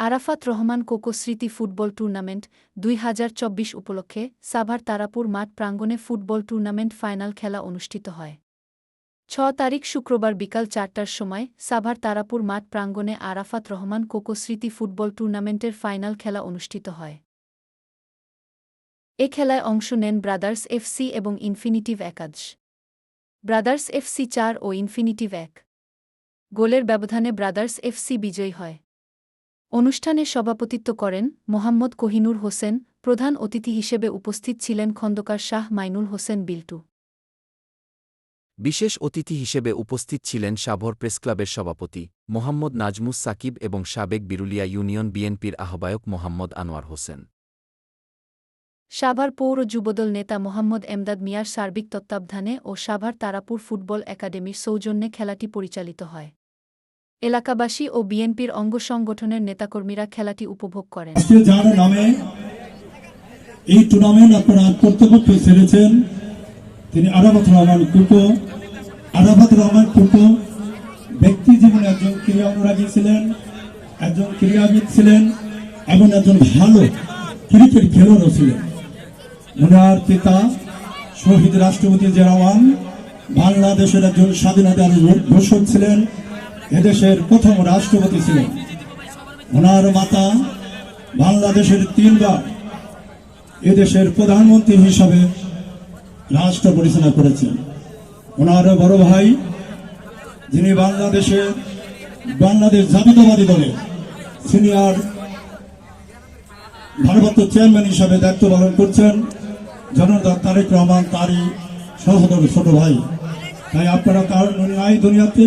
আরাফাত রহমান কোকো স্মৃতি football tournament দুই হাজার চব্বিশ উপলক্ষে সাভার তারাপুর মাঠ প্রাঙ্গণে ফুটবল টুর্নামেন্ট ফাইনাল খেলা অনুষ্ঠিত হয়। ছ তারিখ শুক্রবার বিকাল চারটার সময় সাভার তারাপুর মাঠ প্রাঙ্গণে আরাফাত রহমান কোকো স্মৃতি ফুটবল টুর্নামেন্টের ফাইনাল খেলা অনুষ্ঠিত হয়। এ খেলায় অংশ নেন ব্রাদার্স এফসি এবং ইনফিনিটিভ একাদশ। ব্রাদার্স এফসি চার ও ইনফিনিটিভ এক। গোলের ব্যবধানে ব্রাদার্স এফসি বিজয়ী হয়। অনুষ্ঠানে সভাপতিত্ব করেন মোহাম্মদ কোহিনুর হোসেন প্রধান অতিথি হিসেবে উপস্থিত ছিলেন খন্দকার শাহ মাইনুল হোসেন বিল্টু। বিশেষ অতিথি হিসেবে উপস্থিত ছিলেন সাভর প্রেসক্লাবের সভাপতি মোহাম্মদ নাজমুস সাকিব এবং সাবেক বিরুলিয়া ইউনিয়ন বিএনপির আহ্বায়ক মোহাম্মদ আনোয়ার হোসেন। সাভার পৌর যুবদল নেতা মোহাম্মদ এমদাদ মিয়ার সার্বিক তত্ত্বাবধানে ও সাভার তারাপুর ফুটবল একাডেমির সৌজন্যে খেলাটি পরিচালিত হয়। এলাকাবাসী ও বিএনপির অঙ্গ সংগঠনের নেতাকর্মীরা খেলাটি উপভোগ করেন। যার নামে এই টুর্নামেন্ট আপনারা কর্তৃপক্ষ ছেড়েছেন, তিনি আরাফাত রহমান কুকো আরাফাত রহমান কুকো ব্যক্তি জীবনে একজন ক্রীড়া অনুরাগী ছিলেন, একজন ক্রীড়াবিদ ছিলেন, এবং একজন ভালো ক্রিকেট খেলোয়াড়ও ছিলেন। ওনার পিতা শহীদ রাষ্ট্রপতি জেরাওয়ান বাংলাদেশের একজন স্বাধীনতার ঘোষক ছিলেন। এদেশের প্রথম রাষ্ট্রপতি ছিলেন। ওনার মাতা বাংলাদেশের তিনবার এদেশের প্রধানমন্ত্রী হিসাবে রাষ্ট্র পরিচালনা করেছেন। ওনার বড় ভাই, যিনি বাংলাদেশের বাংলাদেশ জাতীয়তাবাদী দলের সিনিয়র ভারপ্রাপ্ত চেয়ারম্যান হিসাবে দায়িত্ব পালন করছেন জনতা তারেক রহমান, তারই সহোদর ছোট ভাই। তাই আপনারা তার ন্যায় দুনিয়াতে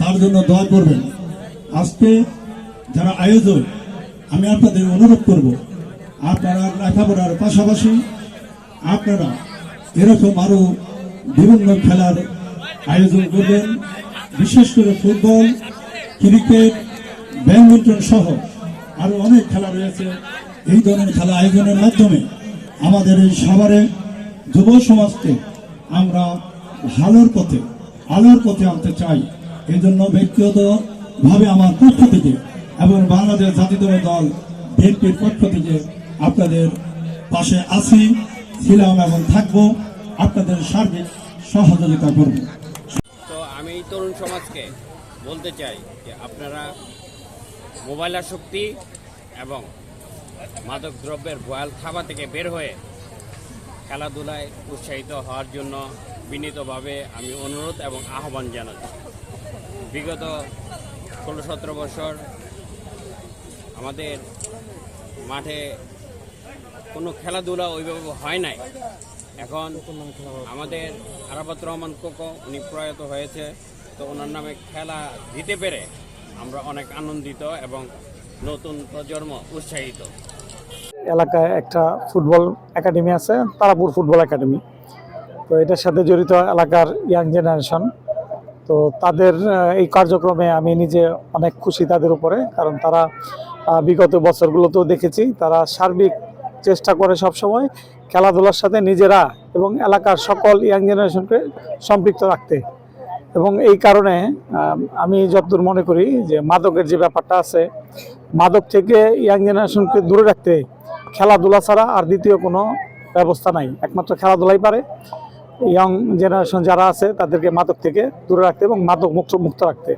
তার জন্য দোয়া করবেন। আজকে যারা আয়োজক, আমি আপনাদের অনুরোধ করব, আপনারা লেখাপড়ার পাশাপাশি আপনারা এরকম আরও বিভিন্ন খেলার আয়োজন করবেন, বিশেষ করে ফুটবল, ক্রিকেট, ব্যাডমিন্টন সহ আরও অনেক খেলা রয়েছে। এই ধরনের খেলা আয়োজনের মাধ্যমে আমাদের এই সাভারে যুব সমাজকে আমরা ভালোর পথে, আলোর পথে আনতে চাই। এই জন্য ব্যক্তিগত ভাবে আমার পক্ষ থেকে এবং বাংলাদেশ জাতীয় দল বিএনপির পক্ষ থেকে আপনাদের পাশে আছি, ছিলাম এবং থাকব। আপনাদের সার্বিক সহযোগিতা করব। তো আমি তরুণ সমাজকে বলতে চাই যে আপনারা মোবাইল আসক্তি এবং মাদক দ্রব্যের ভয়াল থাবা থেকে বের হয়ে খেলাধুলায় উৎসাহিত হওয়ার জন্য বিনীতভাবে আমি অনুরোধ এবং আহ্বান জানাচ্ছি। বিগত ষোলো সতেরো বছর আমাদের মাঠে কোনো খেলাধুলা ওইভাবে হয় নাই। এখন আমাদের আরাফাত রহমান কোকো উনি প্রয়াত হয়েছে, তো ওনার নামে খেলা দিতে পেরে আমরা অনেক আনন্দিত এবং নতুন প্রজন্ম উৎসাহিত। এলাকায় একটা ফুটবল একাডেমি আছে, তারাপুর ফুটবল একাডেমি। তো এটার সাথে জড়িত এলাকার ইয়াং জেনারেশন। তো তাদের এই কার্যক্রমে আমি নিজে অনেক খুশি তাদের উপরে, কারণ তারা বিগত বছরগুলোতেও দেখেছি, তারা সার্বিক চেষ্টা করে সব সময় খেলাধুলার সাথে নিজেরা এবং এলাকার সকল ইয়াং জেনারেশনকে সম্পৃক্ত রাখতে। এবং এই কারণে আমি যতদূর মনে করি যে মাদকের যে ব্যাপারটা আছে, মাদক থেকে ইয়াং জেনারেশনকে দূরে রাখতে খেলাধুলা ছাড়া আর দ্বিতীয় কোনো ব্যবস্থা নাই। একমাত্র খেলাধুলাই পারে। ইয়াং জেনারেশন যারা আছে, তাদেরকে মাদক থেকে দূরে রাখতে এবং মাদক মুক্ত মুক্ত রাখতে।